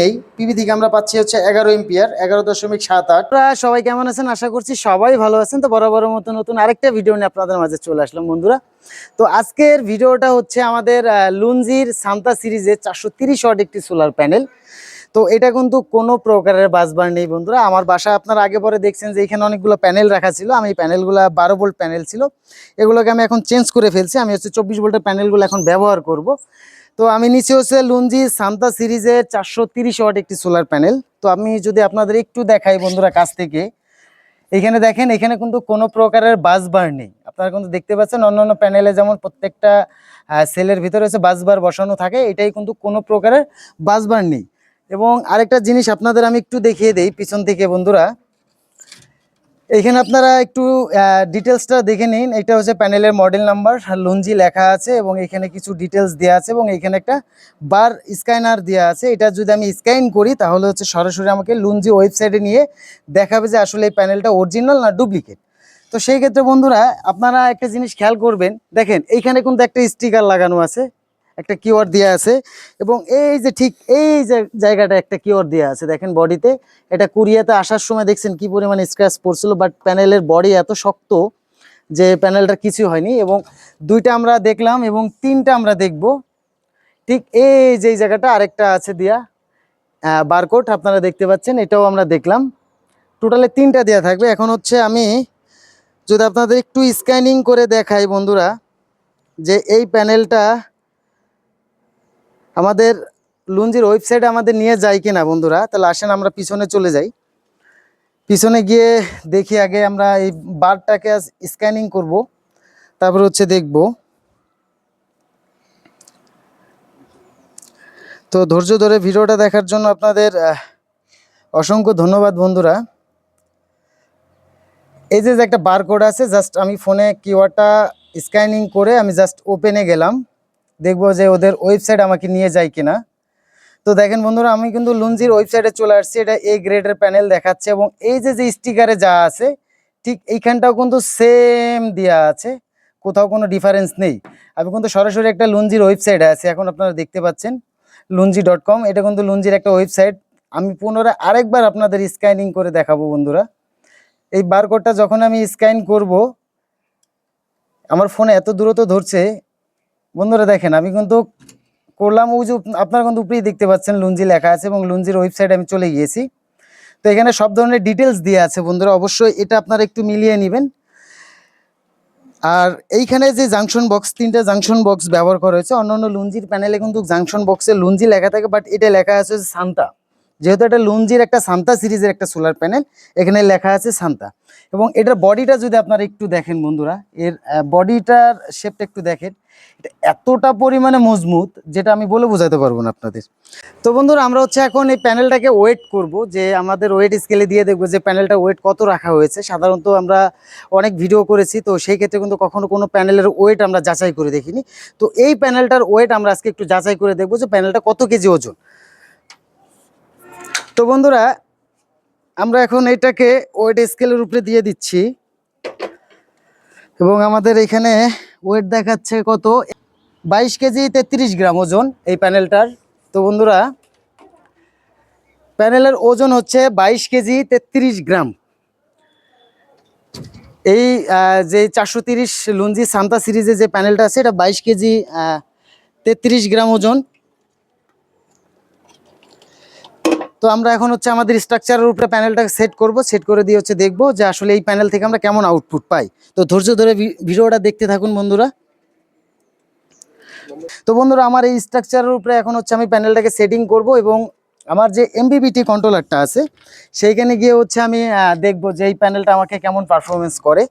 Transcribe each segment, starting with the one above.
নেই। পিবি থেকে আমরা পাচ্ছি হচ্ছে এগারো এম্পিয়ার এগারো দশমিক সাত আট। সবাই কেমন আছেন? আশা করছি সবাই ভালো আছেন। তো বরাবরের মতো নতুন আরেকটা ভিডিও নিয়ে আপনাদের মাঝে চলে আসলাম, বন্ধুরা। তো আজকের ভিডিওটা হচ্ছে আমাদের লুনজির সান্তা সিরিজের চারশো তিরিশ ওয়াট একটি সোলার প্যানেল তো এটা কিন্তু কোনো প্রকারের বাসবার নেই, বন্ধুরা। আমার বাসা আপনারা আগে পরে দেখছেন যে এখানে অনেকগুলো প্যানেল রাখা ছিল। আমি প্যানেলগুলো বারো ভোল্ট প্যানেল ছিল। এগুলোকে আমি এখন চেঞ্জ করে ফেলছি। আমি হচ্ছে চব্বিশ ভোল্টের প্যানেলগুলো এখন ব্যবহার করব। তো আমি নিচে হচ্ছে লুঞ্জি সান্তা সিরিজের চারশো তিরিশ ওয়াট একটি সোলার প্যানেল। তো আমি যদি আপনাদের একটু দেখাই বন্ধুরা কাছ থেকে, এখানে দেখেন, এখানে কিন্তু কোনো প্রকারের বাস বার নেই। আপনারা কিন্তু দেখতে পাচ্ছেন, অন্যান্য প্যানেলে যেমন প্রত্যেকটা সেলের ভিতরে হচ্ছে বাস বার বসানো থাকে, এটাই কিন্তু কোনো প্রকারের বাস বার নেই। এবং আরেকটা জিনিস আপনাদের আমি একটু দেখিয়ে দেই পিছন থেকে বন্ধুরা। এখানে আপনারা একটু ডিটেলসটা দেখে নিন। এটা হচ্ছে প্যানেলের মডেল নাম্বার লুঞ্জি লেখা আছে এবং এখানে কিছু ডিটেলস দেওয়া আছে এবং এখানে একটা বার স্ক্যানার দেওয়া আছে। এটা যদি আমি স্ক্যান করি, তাহলে হচ্ছে সরাসরি আমাকে লুঞ্জি ওয়েবসাইটে নিয়ে দেখাবে যে আসলে এই প্যানেলটা অরিজিনাল না ডুপ্লিকেট তো সেই ক্ষেত্রে বন্ধুরা, আপনারা একটা জিনিস খেয়াল করবেন। দেখেন, এইখানে কিন্তু একটা স্টিকার লাগানো আছে। একটা কিওয়ার্ড দেওয়া আছে এবং এই যে ঠিক এই জায়গাটা একটা কিওয়ার্ড দেওয়া আছে, দেখেন বডিতে। এটা কুরিয়াতে আসার সময় দেখছেন কি পরিমাণে স্ক্র্যাচ পড়ছিল বাট প্যানেলের বডি এত শক্ত যে প্যানেলটা কিছু হয়নি এবং দুইটা আমরা দেখলাম এবং তিনটা আমরা দেখব। ঠিক এই যে জায়গাটা আরেকটা আছে দিয়া বারকোড আপনারা দেখতে পাচ্ছেন, এটাও আমরা দেখলাম। টোটালে তিনটা দেওয়া থাকবে। এখন হচ্ছে আমি যদি আপনাদের একটু স্ক্যানিং করে দেখাই বন্ধুরা, যে এই প্যানেলটা আমাদের লুঞ্জির ওয়েবসাইটে আমাদের নিয়ে যায় কিনা বন্ধুরা, তাহলে আসেন আমরা পিছনে চলে যাই। পিছনে গিয়ে দেখি আগে আমরা এই বারটাকে স্ক্যানিং করব, তারপর হচ্ছে দেখব। তো ধৈর্য ধরে ভিডিওটা দেখার জন্য আপনাদের অসংখ্য ধন্যবাদ বন্ধুরা। এই যে একটা বারকোড আছে জাস্ট আমি ফোনে কিওয়ার্ডটা স্ক্যানিং করে আমি জাস্ট ওপেনে গেলাম। দেখব যে ওদের ওয়েবসাইট আমাকে নিয়ে যায় কিনা। তো দেখেন বন্ধুরা, আমি কিন্তু লুঞ্জির ওয়েবসাইটে চলে আসছি। এটা এ গ্রেডের প্যানেল দেখাচ্ছে এবং এই যে যে স্টিকারে যা আছে, ঠিক এইখানটাও কিন্তু সেম দেওয়া আছে। কোথাও কোনো ডিফারেন্স নেই। আমি কিন্তু সরাসরি একটা লুঞ্জির ওয়েবসাইটে আছে, এখন আপনারা দেখতে পাচ্ছেন। লুঞ্জি ডট কম এটা কিন্তু লুঞ্জির একটা ওয়েবসাইট আমি পুনরায় আরেকবার আপনাদের স্ক্যানিং করে দেখাবো বন্ধুরা। এই বারকোডটা যখন আমি স্ক্যান করব, আমার ফোনে এত দূরত্ব ধরছে বন্ধুরা দেখেন, আমি কিন্তু করলাম, ওই যে আপনারা কিন্তু উপরেই দেখতে পাচ্ছেন লুঞ্জি লেখা আছে এবং লুঞ্জির ওয়েবসাইট আমি চলে গিয়েছি। তো এখানে সব ধরনের ডিটেলস দিয়ে আছে বন্ধুরা, অবশ্যই এটা আপনারা একটু মিলিয়ে নেবেন। আর এইখানে যে জাংশন বক্স তিনটা জাংশন বক্স ব্যবহার করা হয়েছে, অন্যান্য লুঞ্জির প্যানেলে কিন্তু জাংশন বক্সে লুঞ্জি লেখা থাকে বাট এটা লেখা আছে সান্তা যেহেতু এটা লুঞ্জির একটা সান্তা সিরিজের একটা সোলার প্যানেল, এখানে লেখা আছে সান্তা। এবং এটার বডিটা যদি আপনারা একটু দেখেন বন্ধুরা, এর বডিটার শেপটা একটু দেখেন, এটা এতটা পরিমাণে মজবুত যেটা আমি বলে বোঝাতে পারব না আপনাদের। তো বন্ধুরা, আমরা হচ্ছে এখন এই প্যানেলটাকে ওয়েট করব, যে আমাদের ওয়েট স্কেলে দিয়ে দেখব যে প্যানেলটা ওয়েট কত রাখা হয়েছে। সাধারণত আমরা অনেক ভিডিও করেছি, তো সেই ক্ষেত্রে কিন্তু কখনো কোনো প্যানেলের ওয়েট আমরা যাচাই করে দেখিনি। তো এই প্যানেলটার ওয়েট আমরা আজকে একটু যাচাই করে দেখব যে প্যানেলটা কত কেজি ওজন। তো বন্ধুরা, আমরা এখন এটাকে ওয়েট স্কেলের উপরে দিয়ে দিচ্ছি। এবং আমাদের এখানে ওয়েট দেখাচ্ছে কত? বাইশ কেজি তেত্রিশ গ্রাম ওজন এই প্যানেলটার। তো বন্ধুরা, প্যানেলের ওজন হচ্ছে বাইশ কেজি তেত্রিশ গ্রাম। এই যে চারশো তিরিশ লুঞ্জি সান্তা সিরিজে যে প্যানেলটা আছে, এটা বাইশ কেজি তেত্রিশ গ্রাম ওজন। তো আমরা এখন হচ্ছে আমাদের স্ট্রাকচারের উপরে প্যানেলটাকে সেট করব সেট করে দিয়ে হচ্ছে দেখব যে আসলে এই প্যানেল থেকে আমরা কেমন আউটপুট পাই। তো ধৈর্য ধরে ভিডিওটা দেখতে থাকুন বন্ধুরা। তো বন্ধুরা, আমার এই স্ট্রাকচারের উপরে এখন হচ্ছে আমি প্যানেলটাকে সেটিং করব এবং আমার যে এমবিবিটি কন্ট্রোলারটা আছে, সেইখানে গিয়ে হচ্ছে আমি দেখব যে এই প্যানেলটা আমাকে কেমন পারফরমেন্স করে।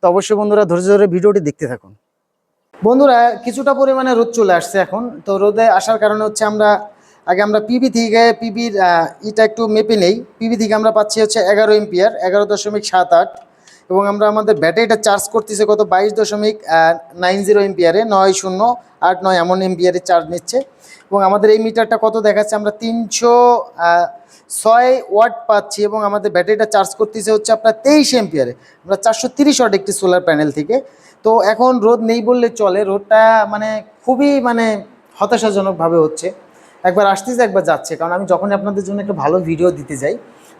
তো অবশ্যই বন্ধুরা ধৈর্য ধরে ভিডিওটি দেখতে থাকুন। বন্ধুরা, কিছুটা পরিমাণে রোদ চলে আসছে এখন। তো রোদে আসার কারণে হচ্ছে আমরা আগে আমরা পিবি থেকে পিবির ইটা একটু মেপে নেই। পিবি থেকে আমরা পাচ্ছি হচ্ছে এগারো এম্পিয়ার এগারো দশমিক সাত আট, এবং আমরা আমাদের ব্যাটারিটা চার্জ করতেছে কত? বাইশ দশমিক নাইন জিরো এম্পিয়ারে নয় শূন্য আট নয় এমন এম্পিয়ারে চার্জ নিচ্ছে। এবং আমাদের এই মিটারটা কত দেখাচ্ছে? আমরা তিনশো ছয় ওয়াট পাচ্ছি, এবং আমাদের ব্যাটারিটা চার্জ করতেছে হচ্ছে আপনার তেইশ এম্পিয়ারে আমরা চারশো তিরিশ ওয়াট একটি সোলার প্যানেল থেকে। তো এখন রোদ নেই বললে চলে। রোদটা মানে খুবই মানে হতাশাজনকভাবে হচ্ছে। একবার আসতেছে একবার যাচ্ছে। কারণ আমি যখনই আপনাদের জন্য একটা ভালো ভিডিও দিতে যাই,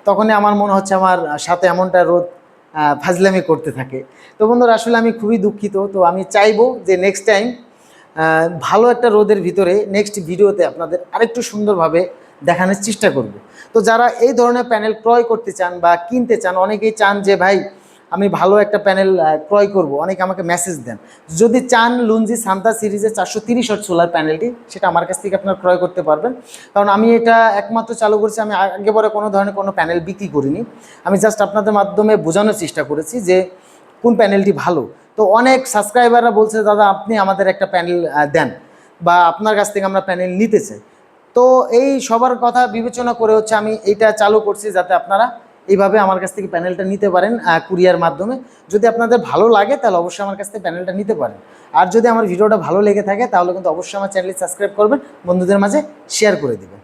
তখনই আমার মনে হচ্ছে আমার সাথে এমনটা রোদ ফাজলামি করতে থাকে। তো বন্ধুরা, আসলে আমি খুবই দুঃখিত। তো আমি চাইব যে নেক্সট টাইম ভালো একটা রোদের ভিতরে নেক্সট ভিডিওতে আপনাদের আরেকটু সুন্দরভাবে দেখানোর চেষ্টা করব। তো যারা এই ধরনের প্যানেল ক্রয় করতে চান বা কিনতে চান, অনেকেই চান যে, ভাই আমি ভালো একটা প্যানেল ক্রয় করব। অনেকে আমাকে মেসেজ দেন। যদি চান লুঞ্জি সান্তা সিরিজের চারশো তিরিশ হট সোলার প্যানেলটি সেটা আমার কাছ থেকে আপনারা ক্রয় করতে পারবেন। কারণ আমি এটা একমাত্র চালু করেছি, আমি আগে পরে কোনো ধরনের কোনো প্যানেল বিক্রি করিনি। আমি জাস্ট আপনাদের মাধ্যমে বোঝানোর চেষ্টা করেছি যে কোন প্যানেলটি ভালো। তো অনেক সাবস্ক্রাইবাররা বলছে, দাদা, আপনি আমাদের একটা প্যানেল দেন বা আপনার কাছ থেকে আমরা প্যানেল নিতে চাই। তো এই সবার কথা বিবেচনা করে হচ্ছে আমি এইটা চালু করছি যাতে আপনারা এইভাবে আমার কাছ থেকে প্যানেলটা নিতে পারেন কুরিয়ার মাধ্যমে। যদি আপনাদের ভালো লাগে, তাহলে অবশ্যই আমার কাছ থেকে প্যানেলটা নিতে পারেন। আর যদি আমার ভিডিওটা ভালো লেগে থাকে, তাহলে কিন্তু অবশ্যই আমার চ্যানেলটি সাবস্ক্রাইব করবেন, বন্ধুদের মাঝে শেয়ার করে দিবেন।